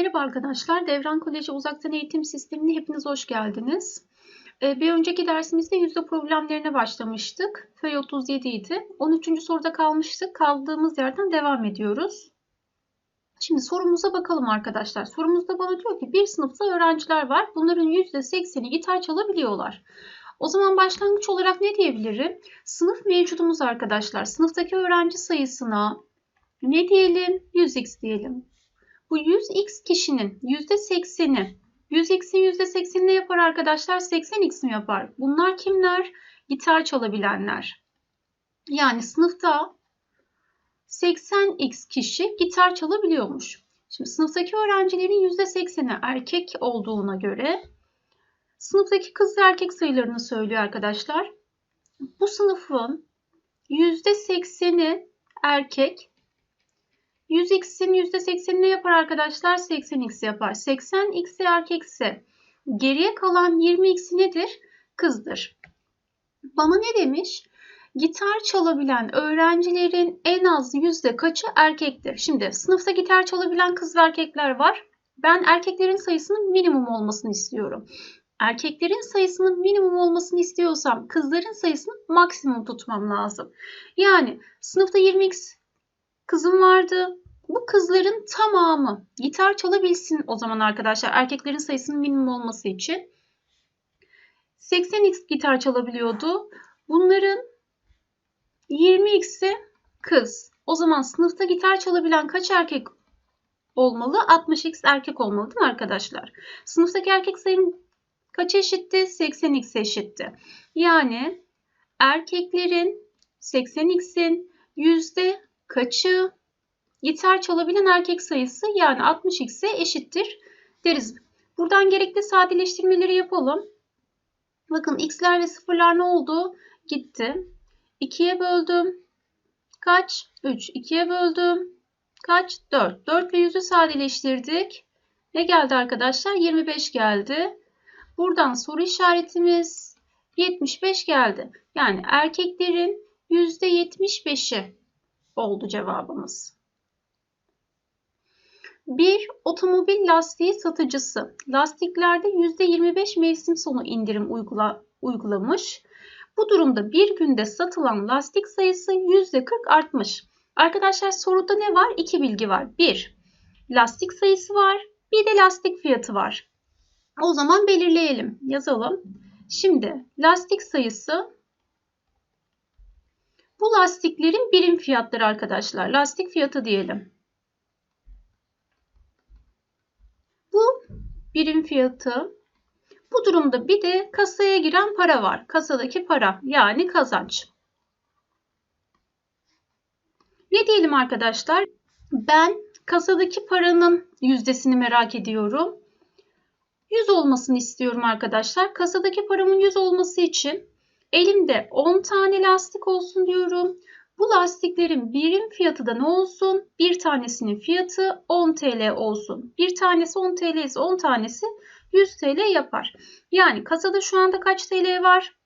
Merhaba arkadaşlar, Devran Koleji Uzaktan Eğitim Sistemi'ne hepiniz hoş geldiniz. Ee, bir önceki dersimizde yüzde problemlerine başlamıştık. Köy 37 idi. 13. soruda kalmıştık. Kaldığımız yerden devam ediyoruz. Şimdi sorumuza bakalım arkadaşlar. Sorumuzda bana diyor ki bir sınıfta öğrenciler var. Bunların %80'i gitar çalabiliyorlar. O zaman başlangıç olarak ne diyebilirim? Sınıf mevcudumuz arkadaşlar. Sınıftaki öğrenci sayısına ne diyelim? 100x diyelim. Bu 100x kişinin %80'i 100x'in %80'i ne yapar arkadaşlar? 80x mi yapar? Bunlar kimler? Gitar çalabilenler. Yani sınıfta 80x kişi gitar çalabiliyormuş. Şimdi sınıftaki öğrencilerin %80'i erkek olduğuna göre sınıftaki kız ve erkek sayılarını söylüyor arkadaşlar. Bu sınıfın %80'i erkek, 100x'in %80'i ne yapar arkadaşlar? 80x yapar. 80x erkekse geriye kalan 20x nedir? Kızdır. Bana ne demiş? Gitar çalabilen öğrencilerin en az yüzde kaçı erkektir? Şimdi sınıfta gitar çalabilen kız ve erkekler var. Ben erkeklerin sayısının minimum olmasını istiyorum. Erkeklerin sayısının minimum olmasını istiyorsam kızların sayısını maksimum tutmam lazım. Yani sınıfta 20x kızım vardı. Bu kızların tamamı gitar çalabilsin o zaman arkadaşlar erkeklerin sayısının minimum olması için. 80x gitar çalabiliyordu. Bunların 20x'i kız. O zaman sınıfta gitar çalabilen kaç erkek olmalı? 60x erkek olmalı değil mi arkadaşlar? Sınıftaki erkek sayım kaç eşitti? 80x eşitti. Yani erkeklerin 80x'in yüzde kaçı gitar çalabilen erkek sayısı yani 60x'e eşittir deriz. Buradan gerekli sadeleştirmeleri yapalım. Bakın x'ler ve sıfırlar ne oldu? Gitti. 2'ye böldüm. Kaç? 3. 2'ye böldüm. Kaç? 4. 4 ve 100'ü sadeleştirdik. Ne geldi arkadaşlar? 25 geldi. Buradan soru işaretimiz 75 geldi. Yani erkeklerin %75'i oldu cevabımız. Bir otomobil lastiği satıcısı lastiklerde %25 mevsim sonu indirim uygula, uygulamış. Bu durumda bir günde satılan lastik sayısı %40 artmış. Arkadaşlar soruda ne var? İki bilgi var. Bir, lastik sayısı var. Bir de lastik fiyatı var. O zaman belirleyelim. Yazalım. Şimdi lastik sayısı bu lastiklerin birim fiyatları arkadaşlar. Lastik fiyatı diyelim. Bu birim fiyatı. Bu durumda bir de kasaya giren para var. Kasadaki para yani kazanç. Ne diyelim arkadaşlar? Ben kasadaki paranın yüzdesini merak ediyorum. 100 olmasını istiyorum arkadaşlar. Kasadaki paramın 100 olması için elimde 10 tane lastik olsun diyorum. Bu lastiklerin birim fiyatı da ne olsun? Bir tanesinin fiyatı 10 TL olsun. Bir tanesi 10 TL ise 10 tanesi 100 TL yapar. Yani kasada şu anda kaç TL var?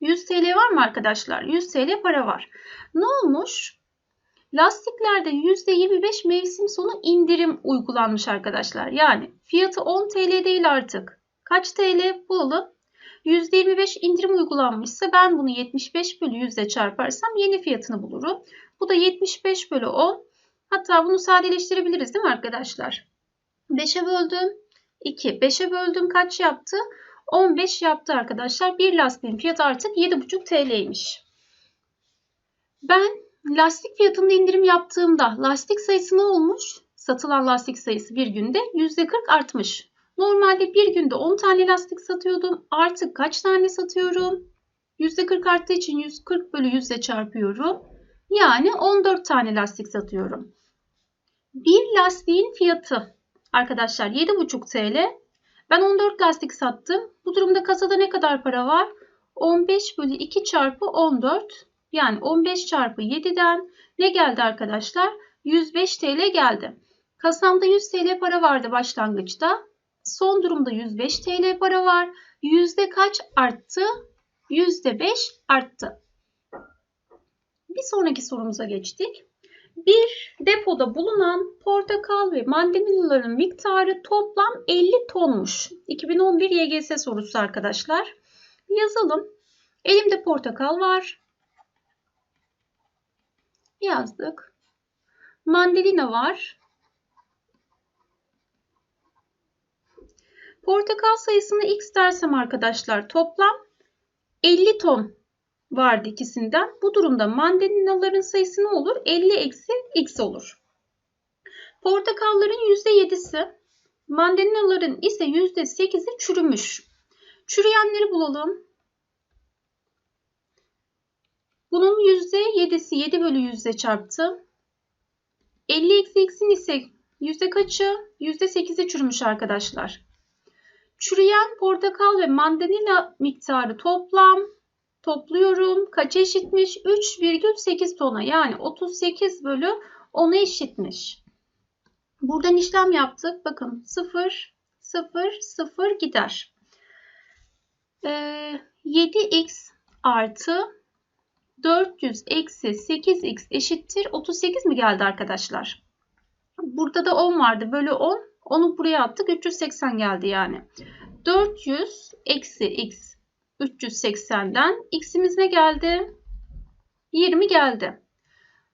100 TL var mı arkadaşlar? 100 TL para var. Ne olmuş? Lastiklerde %25 mevsim sonu indirim uygulanmış arkadaşlar. Yani fiyatı 10 TL değil artık. Kaç TL bulalım? %25 indirim uygulanmışsa ben bunu 75 bölü 100 ile çarparsam yeni fiyatını bulurum. Bu da 75 bölü 10. Hatta bunu sadeleştirebiliriz değil mi arkadaşlar? 5'e böldüm 2. 5'e böldüm kaç yaptı? 15 yaptı arkadaşlar. Bir lastiğin fiyatı artık 7,5 TL'ymiş. Ben lastik fiyatında indirim yaptığımda lastik sayısı ne olmuş? Satılan lastik sayısı bir günde %40 artmış. Normalde bir günde 10 tane lastik satıyordum. Artık kaç tane satıyorum? %40 arttığı için 140 bölü 100 ile çarpıyorum. Yani 14 tane lastik satıyorum. Bir lastiğin fiyatı arkadaşlar 7,5 TL. Ben 14 lastik sattım. Bu durumda kasada ne kadar para var? 15 bölü 2 çarpı 14. Yani 15 çarpı 7'den ne geldi arkadaşlar? 105 TL geldi. Kasamda 100 TL para vardı başlangıçta. Son durumda 105 TL para var. Yüzde kaç arttı? Yüzde 5 arttı. Bir sonraki sorumuza geçtik. Bir depoda bulunan portakal ve mandalinaların miktarı toplam 50 tonmuş. 2011 YGS sorusu arkadaşlar. Yazalım. Elimde portakal var. Yazdık. Mandalina var. Portakal sayısını x dersem arkadaşlar toplam 50 ton vardı ikisinden. Bu durumda mandalinaların sayısı ne olur? 50 eksi x olur. Portakalların %7'si, mandalinaların ise %8'i çürümüş. Çürüyenleri bulalım. Bunun %7'si 7 bölü 100'e çarptı. 50 eksi x'in ise yüzde kaçı? %8'i çürümüş arkadaşlar. Çürüyen portakal ve mandalina miktarı toplam topluyorum. Kaç eşitmiş? 3,8 tona yani 38 bölü 10'a eşitmiş. Buradan işlem yaptık. Bakın 0, 0, 0 gider. Ee, 7x artı 400 eksi 8x eşittir 38 mi geldi arkadaşlar? Burada da 10 vardı. Bölü 10. Onu buraya attık. 380 geldi yani. 400 eksi x 380'den x'imiz ne geldi? 20 geldi.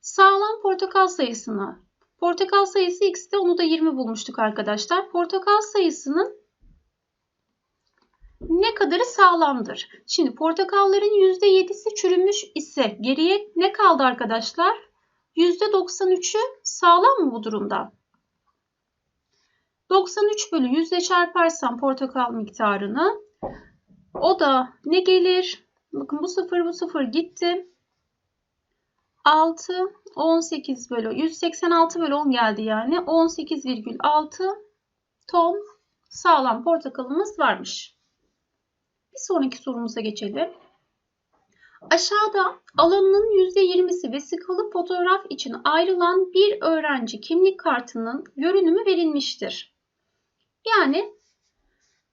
Sağlam portakal sayısını. Portakal sayısı x'te onu da 20 bulmuştuk arkadaşlar. Portakal sayısının ne kadarı sağlamdır? Şimdi portakalların %7'si çürümüş ise geriye ne kaldı arkadaşlar? %93'ü sağlam mı bu durumda? 93 bölü 100 ile çarparsam portakal miktarını o da ne gelir? Bakın bu sıfır bu sıfır gitti. 6 18 bölü 186 bölü 10 geldi yani. 18,6 ton sağlam portakalımız varmış. Bir sonraki sorumuza geçelim. Aşağıda alanının %20'si vesikalı fotoğraf için ayrılan bir öğrenci kimlik kartının görünümü verilmiştir. Yani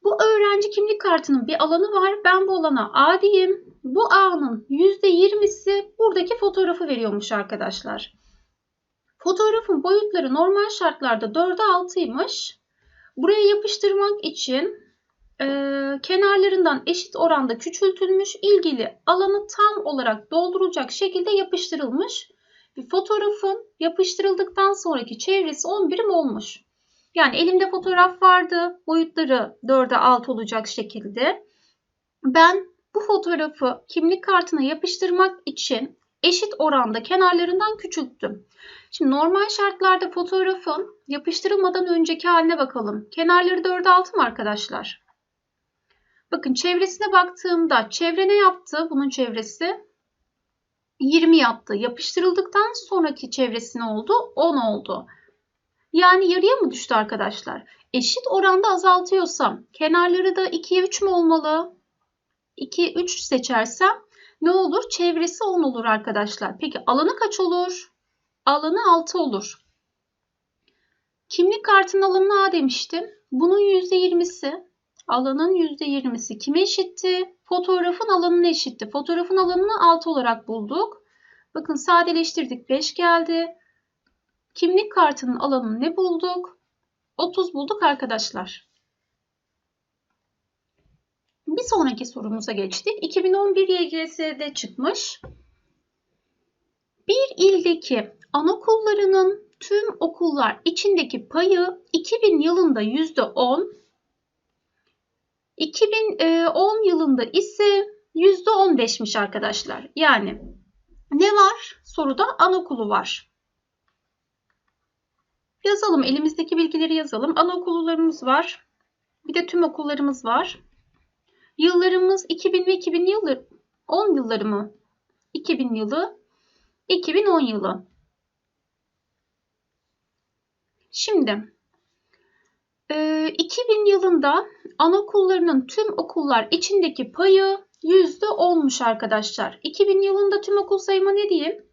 bu öğrenci kimlik kartının bir alanı var. Ben bu alana A diyeyim. Bu A'nın %20'si buradaki fotoğrafı veriyormuş arkadaşlar. Fotoğrafın boyutları normal şartlarda 4'e 6'ymış. Buraya yapıştırmak için e, kenarlarından eşit oranda küçültülmüş, ilgili alanı tam olarak dolduracak şekilde yapıştırılmış. Bir fotoğrafın yapıştırıldıktan sonraki çevresi 10 birim olmuş. Yani elimde fotoğraf vardı. Boyutları 4'e 6 olacak şekilde. Ben bu fotoğrafı kimlik kartına yapıştırmak için eşit oranda kenarlarından küçülttüm. Şimdi normal şartlarda fotoğrafın yapıştırılmadan önceki haline bakalım. Kenarları 4'e 6 mı arkadaşlar? Bakın çevresine baktığımda çevre ne yaptı? Bunun çevresi 20 yaptı. Yapıştırıldıktan sonraki çevresi ne oldu? 10 oldu. Yani yarıya mı düştü arkadaşlar? Eşit oranda azaltıyorsam kenarları da 2'ye 3 mü olmalı? 2'ye 3 seçersem ne olur? Çevresi 10 olur arkadaşlar. Peki alanı kaç olur? Alanı 6 olur. Kimlik kartının alanına A demiştim. Bunun %20'si, alanın %20'si kime eşitti? Fotoğrafın alanına eşitti. Fotoğrafın alanını 6 olarak bulduk. Bakın sadeleştirdik 5 geldi. Kimlik kartının alanını ne bulduk? 30 bulduk arkadaşlar. Bir sonraki sorumuza geçtik. 2011 YGS'de çıkmış. Bir ildeki anaokullarının tüm okullar içindeki payı 2000 yılında %10, 2010 yılında ise %15'miş arkadaşlar. Yani ne var? Soruda anaokulu var. Yazalım. Elimizdeki bilgileri yazalım. Anaokullarımız var. Bir de tüm okullarımız var. Yıllarımız 2000 ve 2000 yıldır. 10 yılları mı? 2000 yılı. 2010 yılı. Şimdi 2000 yılında anaokullarının tüm okullar içindeki payı %10'muş arkadaşlar. 2000 yılında tüm okul sayıma ne diyeyim?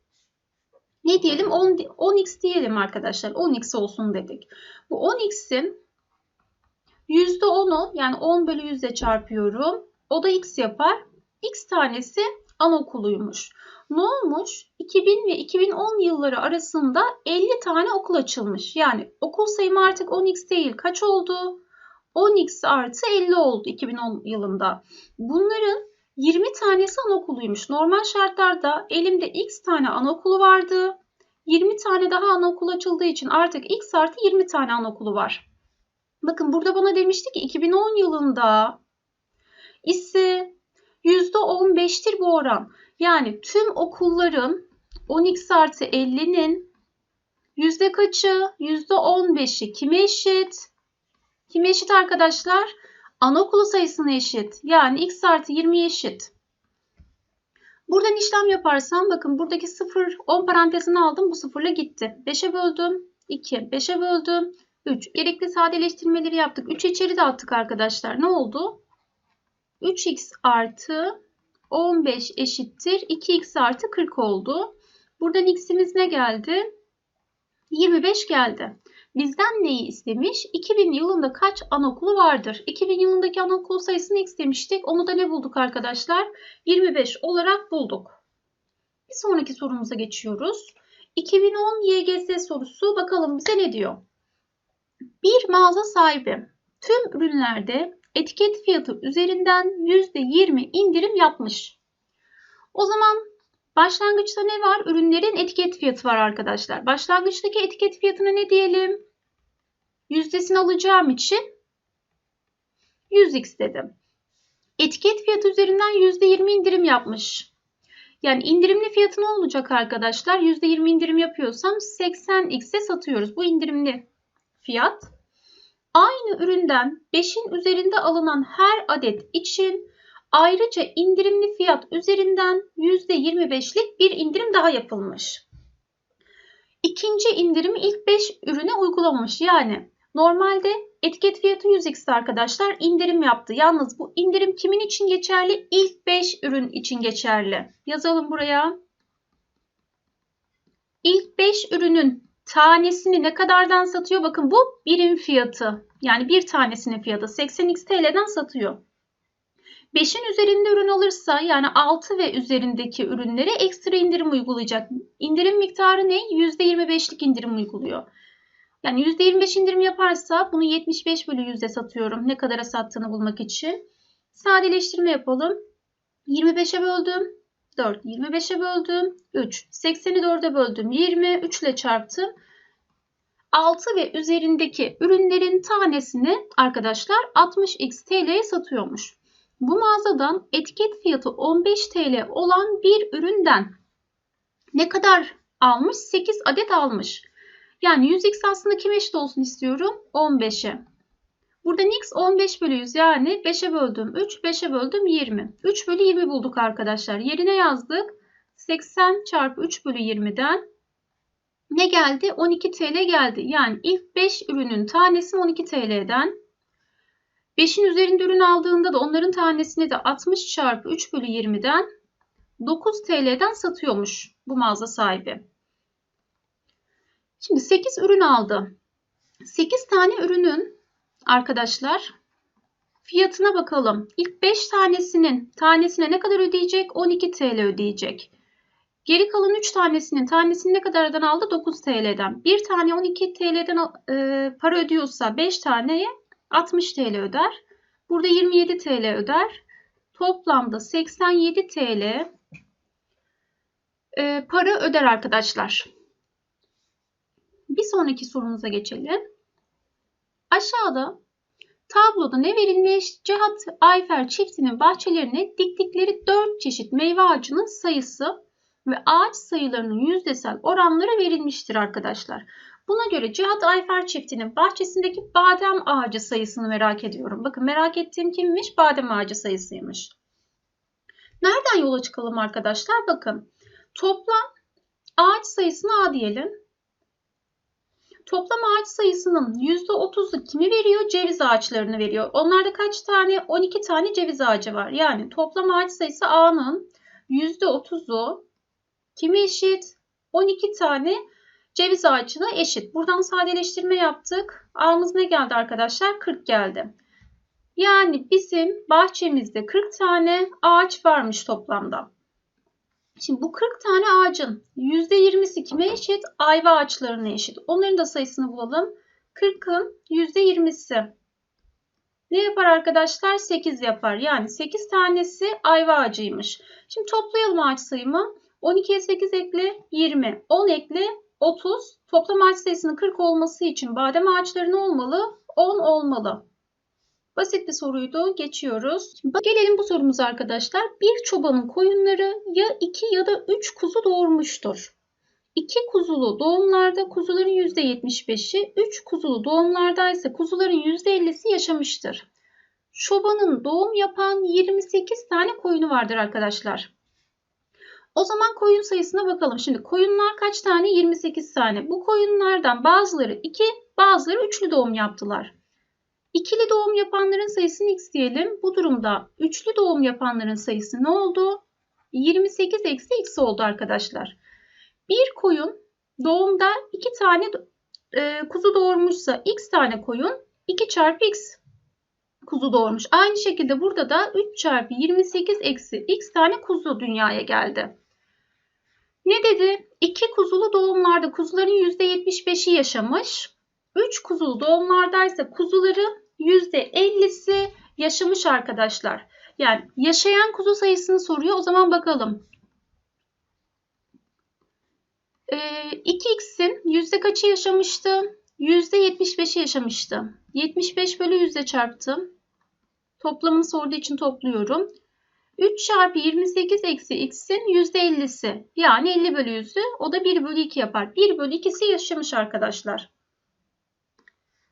Ne diyelim 10, 10x diyelim arkadaşlar 10x olsun dedik. Bu 10x'in %10'u yani 10 bölü 100'e çarpıyorum. O da x yapar. x tanesi anaokuluymuş. Ne olmuş? 2000 ve 2010 yılları arasında 50 tane okul açılmış. Yani okul sayımı artık 10x değil. Kaç oldu? 10x artı 50 oldu 2010 yılında. Bunların 20 tanesi anaokuluymuş. Normal şartlarda elimde x tane anaokulu vardı. 20 tane daha anaokulu açıldığı için artık x artı 20 tane anaokulu var. Bakın burada bana demişti ki 2010 yılında ise %15'tir bu oran. Yani tüm okulların 10x artı 50'nin yüzde kaçı? %15'i kime eşit? Kime eşit arkadaşlar? Anaokulu sayısına eşit. Yani x artı 20'ye eşit. Buradan işlem yaparsam bakın buradaki 0 10 parantezini aldım bu sıfırla gitti. 5'e böldüm 2 5'e böldüm 3. Gerekli sadeleştirmeleri yaptık. 3 içeri de attık arkadaşlar. Ne oldu? 3x artı 15 eşittir 2x artı 40 oldu. Buradan x'imiz ne geldi? 25 geldi. Bizden neyi istemiş? 2000 yılında kaç anaokulu vardır? 2000 yılındaki anaokul sayısını x demiştik. Onu da ne bulduk arkadaşlar? 25 olarak bulduk. Bir sonraki sorumuza geçiyoruz. 2010 YGS sorusu bakalım bize ne diyor? Bir mağaza sahibi tüm ürünlerde etiket fiyatı üzerinden %20 indirim yapmış. O zaman başlangıçta ne var? Ürünlerin etiket fiyatı var arkadaşlar. Başlangıçtaki etiket fiyatına ne diyelim? Yüzdesini alacağım için 100x dedim. Etiket fiyatı üzerinden %20 indirim yapmış. Yani indirimli fiyatı ne olacak arkadaşlar? %20 indirim yapıyorsam 80x'e satıyoruz. Bu indirimli fiyat. Aynı üründen 5'in üzerinde alınan her adet için ayrıca indirimli fiyat üzerinden %25'lik bir indirim daha yapılmış. İkinci indirimi ilk 5 ürüne uygulamamış. Yani Normalde etiket fiyatı 100x arkadaşlar indirim yaptı. Yalnız bu indirim kimin için geçerli? İlk 5 ürün için geçerli. Yazalım buraya. İlk 5 ürünün tanesini ne kadardan satıyor? Bakın bu birim fiyatı. Yani bir tanesinin fiyatı 80x TL'den satıyor. 5'in üzerinde ürün alırsa yani 6 ve üzerindeki ürünlere ekstra indirim uygulayacak. İndirim miktarı ne? %25'lik indirim uyguluyor. Yani %25 indirim yaparsa bunu 75 bölü yüzde satıyorum. Ne kadara sattığını bulmak için. Sadeleştirme yapalım. 25'e böldüm. 4. 25'e böldüm. 3. 80'i 4'e böldüm. 20. 3 ile çarptım. 6 ve üzerindeki ürünlerin tanesini arkadaşlar 60x TL'ye satıyormuş. Bu mağazadan etiket fiyatı 15 TL olan bir üründen ne kadar almış? 8 adet almış. Yani 100x aslında kime eşit olsun istiyorum? 15'e. Burada x 15 bölü 100 yani 5'e böldüm 3, 5'e böldüm 20. 3 bölü 20 bulduk arkadaşlar. Yerine yazdık. 80 çarpı 3 bölü 20'den ne geldi? 12 TL geldi. Yani ilk 5 ürünün tanesi 12 TL'den. 5'in üzerinde ürün aldığında da onların tanesini de 60 çarpı 3 bölü 20'den 9 TL'den satıyormuş bu mağaza sahibi. Şimdi 8 ürün aldı. 8 tane ürünün arkadaşlar fiyatına bakalım. İlk 5 tanesinin tanesine ne kadar ödeyecek? 12 TL ödeyecek. Geri kalan 3 tanesinin tanesini ne kadardan aldı? 9 TL'den. Bir tane 12 TL'den e, para ödüyorsa 5 taneye 60 TL öder. Burada 27 TL öder. Toplamda 87 TL e, para öder arkadaşlar. Bir sonraki sorumuza geçelim. Aşağıda tabloda ne verilmiş? Cihat Ayfer çiftinin bahçelerine diktikleri 4 çeşit meyve ağacının sayısı ve ağaç sayılarının yüzdesel oranları verilmiştir arkadaşlar. Buna göre Cihat Ayfer çiftinin bahçesindeki badem ağacı sayısını merak ediyorum. Bakın merak ettiğim kimmiş? Badem ağacı sayısıymış. Nereden yola çıkalım arkadaşlar? Bakın toplam ağaç sayısını A diyelim. Toplam ağaç sayısının %30'u kimi veriyor? Ceviz ağaçlarını veriyor. Onlarda kaç tane? 12 tane ceviz ağacı var. Yani toplam ağaç sayısı A'nın %30'u kimi eşit? 12 tane ceviz ağacına eşit. Buradan sadeleştirme yaptık. A'mız ne geldi arkadaşlar? 40 geldi. Yani bizim bahçemizde 40 tane ağaç varmış toplamda. Şimdi bu 40 tane ağacın %20'si kime eşit? Ayva ağaçlarına eşit. Onların da sayısını bulalım. 40'ın %20'si. Ne yapar arkadaşlar? 8 yapar. Yani 8 tanesi ayva ağacıymış. Şimdi toplayalım ağaç sayımı. 12'ye 8 ekle 20. 10 ekle 30. Toplam ağaç sayısının 40 olması için badem ağaçları ne olmalı? 10 olmalı. Basit bir soruydu. Geçiyoruz. Gelelim bu sorumuza arkadaşlar. Bir çobanın koyunları ya 2 ya da 3 kuzu doğurmuştur. 2 kuzulu doğumlarda kuzuların %75'i, 3 kuzulu doğumlarda ise kuzuların %50'si yaşamıştır. Çobanın doğum yapan 28 tane koyunu vardır arkadaşlar. O zaman koyun sayısına bakalım. Şimdi koyunlar kaç tane? 28 tane. Bu koyunlardan bazıları 2, bazıları 3'lü doğum yaptılar. İkili doğum yapanların sayısını x diyelim. Bu durumda üçlü doğum yapanların sayısı ne oldu? 28 eksi x oldu arkadaşlar. Bir koyun doğumda iki tane e, kuzu doğurmuşsa x tane koyun 2 çarpı x kuzu doğurmuş. Aynı şekilde burada da 3 çarpı 28 eksi x tane kuzu dünyaya geldi. Ne dedi? 2 kuzulu doğumlarda kuzuların %75'i yaşamış. 3 kuzulu doğumlardaysa kuzuların %50'si yaşamış arkadaşlar. Yani yaşayan kuzu sayısını soruyor. O zaman bakalım. Ee, 2x'in yüzde kaçı yaşamıştı? %75'i yaşamıştı. 75 bölü yüzde çarptım. Toplamını sorduğu için topluyorum. 3 çarpı 28 eksi x'in %50'si. Yani 50 bölü 100'ü. O da 1 bölü 2 yapar. 1 bölü 2'si yaşamış arkadaşlar.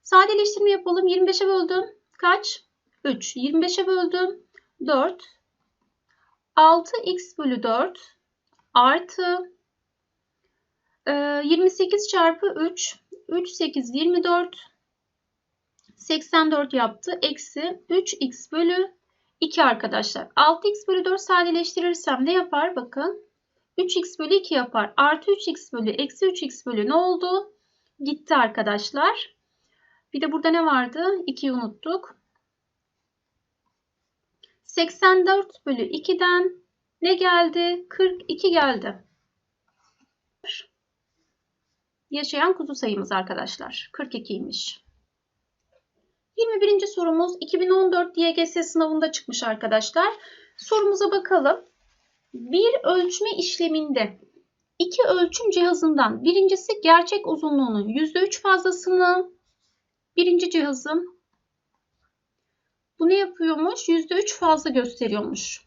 Sadeleştirme yapalım. 25'e böldüm. Kaç? 3. 25'e böldüm. 4. 6x bölü 4 artı 28 çarpı 3. 3, 8, 24. 84 yaptı. Eksi 3x bölü 2 arkadaşlar. 6x bölü 4 sadeleştirirsem ne yapar? Bakın. 3x bölü 2 yapar. Artı 3x bölü eksi 3x bölü ne oldu? Gitti arkadaşlar. Bir de burada ne vardı? 2'yi unuttuk. 84 bölü 2'den ne geldi? 42 geldi. Yaşayan kuzu sayımız arkadaşlar. 42'ymiş. 21. sorumuz 2014 YGS sınavında çıkmış arkadaşlar. Sorumuza bakalım. Bir ölçme işleminde iki ölçüm cihazından birincisi gerçek uzunluğunun %3 fazlasını, Birinci cihazım bu ne yapıyormuş? %3 fazla gösteriyormuş.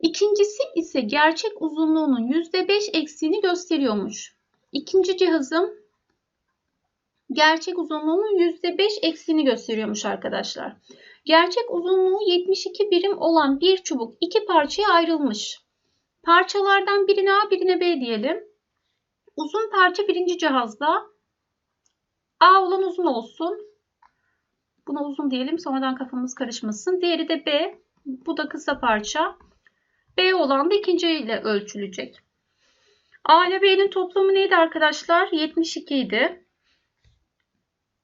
İkincisi ise gerçek uzunluğunun %5 eksiğini gösteriyormuş. İkinci cihazım gerçek uzunluğunun %5 eksiğini gösteriyormuş arkadaşlar. Gerçek uzunluğu 72 birim olan bir çubuk iki parçaya ayrılmış. Parçalardan birine A birine B diyelim. Uzun parça birinci cihazda, A olan uzun olsun. Buna uzun diyelim sonradan kafamız karışmasın. Diğeri de B. Bu da kısa parça. B olan da ikinci ile ölçülecek. A ile B'nin toplamı neydi arkadaşlar? 72 idi.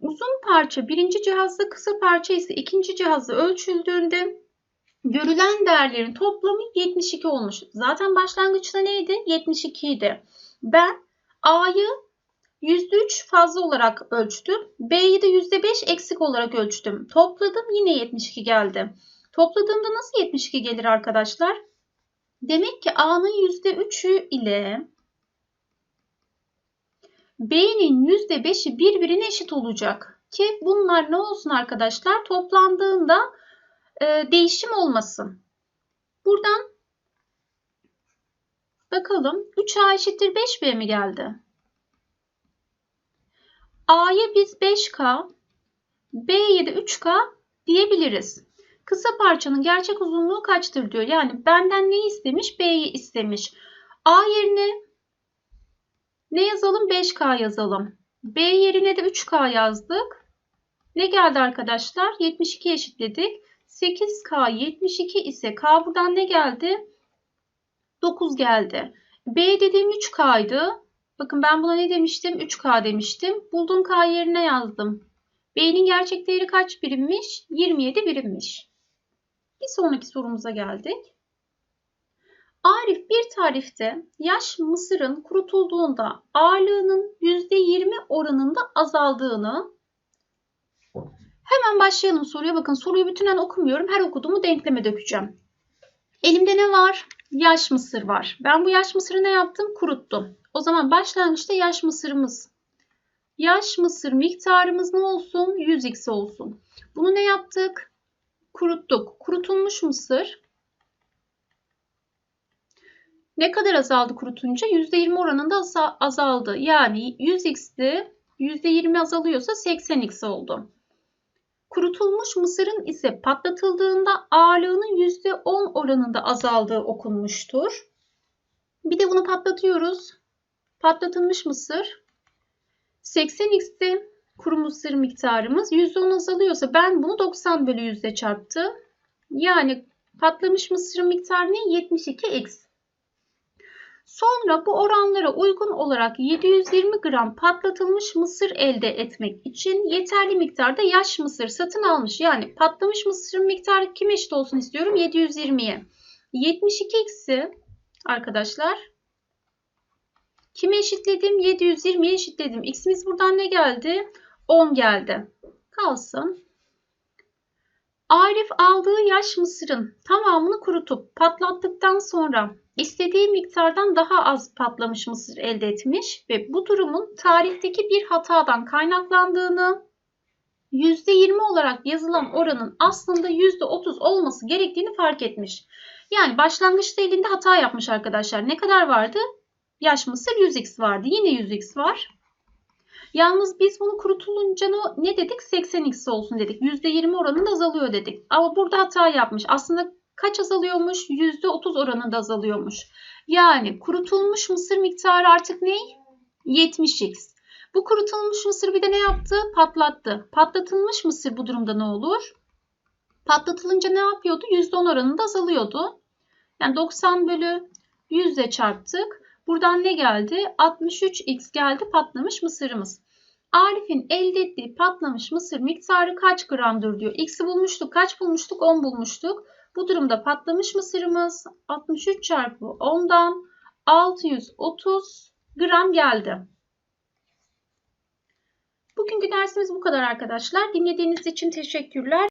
Uzun parça birinci cihazda kısa parça ise ikinci cihazda ölçüldüğünde görülen değerlerin toplamı 72 olmuş. Zaten başlangıçta neydi? 72 idi. Ben A'yı %3 fazla olarak ölçtüm. B'yi de %5 eksik olarak ölçtüm. Topladım yine 72 geldi. Topladığımda nasıl 72 gelir arkadaşlar? Demek ki A'nın %3'ü ile B'nin %5'i birbirine eşit olacak. Ki bunlar ne olsun arkadaşlar? Toplandığında e, değişim olmasın. Buradan bakalım 3A eşittir 5B mi geldi? A'ya biz 5K, B'ye de 3K diyebiliriz. Kısa parçanın gerçek uzunluğu kaçtır diyor. Yani benden ne istemiş? B'yi istemiş. A yerine ne yazalım? 5K yazalım. B yerine de 3K yazdık. Ne geldi arkadaşlar? 72 eşitledik. 8K 72 ise K buradan ne geldi? 9 geldi. B dediğim 3K'ydı. Bakın ben buna ne demiştim? 3K demiştim. Buldum K yerine yazdım. B'nin gerçek değeri kaç birimmiş? 27 birimmiş. Bir sonraki sorumuza geldik. Arif bir tarifte yaş mısırın kurutulduğunda ağırlığının %20 oranında azaldığını Hemen başlayalım soruya. Bakın soruyu bütünen okumuyorum. Her okuduğumu denkleme dökeceğim. Elimde ne var? Yaş mısır var. Ben bu yaş mısırı ne yaptım? Kuruttum. O zaman başlangıçta yaş mısırımız. Yaş mısır miktarımız ne olsun? 100x olsun. Bunu ne yaptık? Kuruttuk. Kurutulmuş mısır ne kadar azaldı kurutunca? %20 oranında azaldı. Yani 100x'ti %20 azalıyorsa 80x oldu. Kurutulmuş mısırın ise patlatıldığında ağırlığının %10 oranında azaldığı okunmuştur. Bir de bunu patlatıyoruz. Patlatılmış mısır 80x'ti kuru mısır miktarımız. %10 azalıyorsa ben bunu 90 bölü 100'de çarptım. Yani patlamış mısırın miktarı ne? 72x. Sonra bu oranlara uygun olarak 720 gram patlatılmış mısır elde etmek için yeterli miktarda yaş mısır satın almış. Yani patlamış mısırın miktarı kime eşit olsun istiyorum? 720'ye. 72x'i arkadaşlar kime eşitledim? 720'ye eşitledim. X'imiz buradan ne geldi? 10 geldi. Kalsın. Arif aldığı yaş mısırın tamamını kurutup patlattıktan sonra istediği miktardan daha az patlamış mısır elde etmiş ve bu durumun tarihteki bir hatadan kaynaklandığını %20 olarak yazılan oranın aslında %30 olması gerektiğini fark etmiş. Yani başlangıçta elinde hata yapmış arkadaşlar. Ne kadar vardı? Yaş mısır 100x vardı. Yine 100x var. Yalnız biz bunu kurutulunca ne dedik? 80x olsun dedik. %20 oranında azalıyor dedik. Ama burada hata yapmış. Aslında kaç azalıyormuş? %30 oranında azalıyormuş. Yani kurutulmuş mısır miktarı artık ne? 70x. Bu kurutulmuş mısır bir de ne yaptı? Patlattı. Patlatılmış mısır bu durumda ne olur? Patlatılınca ne yapıyordu? %10 oranında azalıyordu. Yani 90 bölü 100 ile çarptık. Buradan ne geldi? 63x geldi patlamış mısırımız. Arif'in elde ettiği patlamış mısır miktarı kaç gramdır diyor. X'i bulmuştuk. Kaç bulmuştuk? 10 bulmuştuk. Bu durumda patlamış mısırımız 63 çarpı 10'dan 630 gram geldi. Bugünkü dersimiz bu kadar arkadaşlar. Dinlediğiniz için teşekkürler.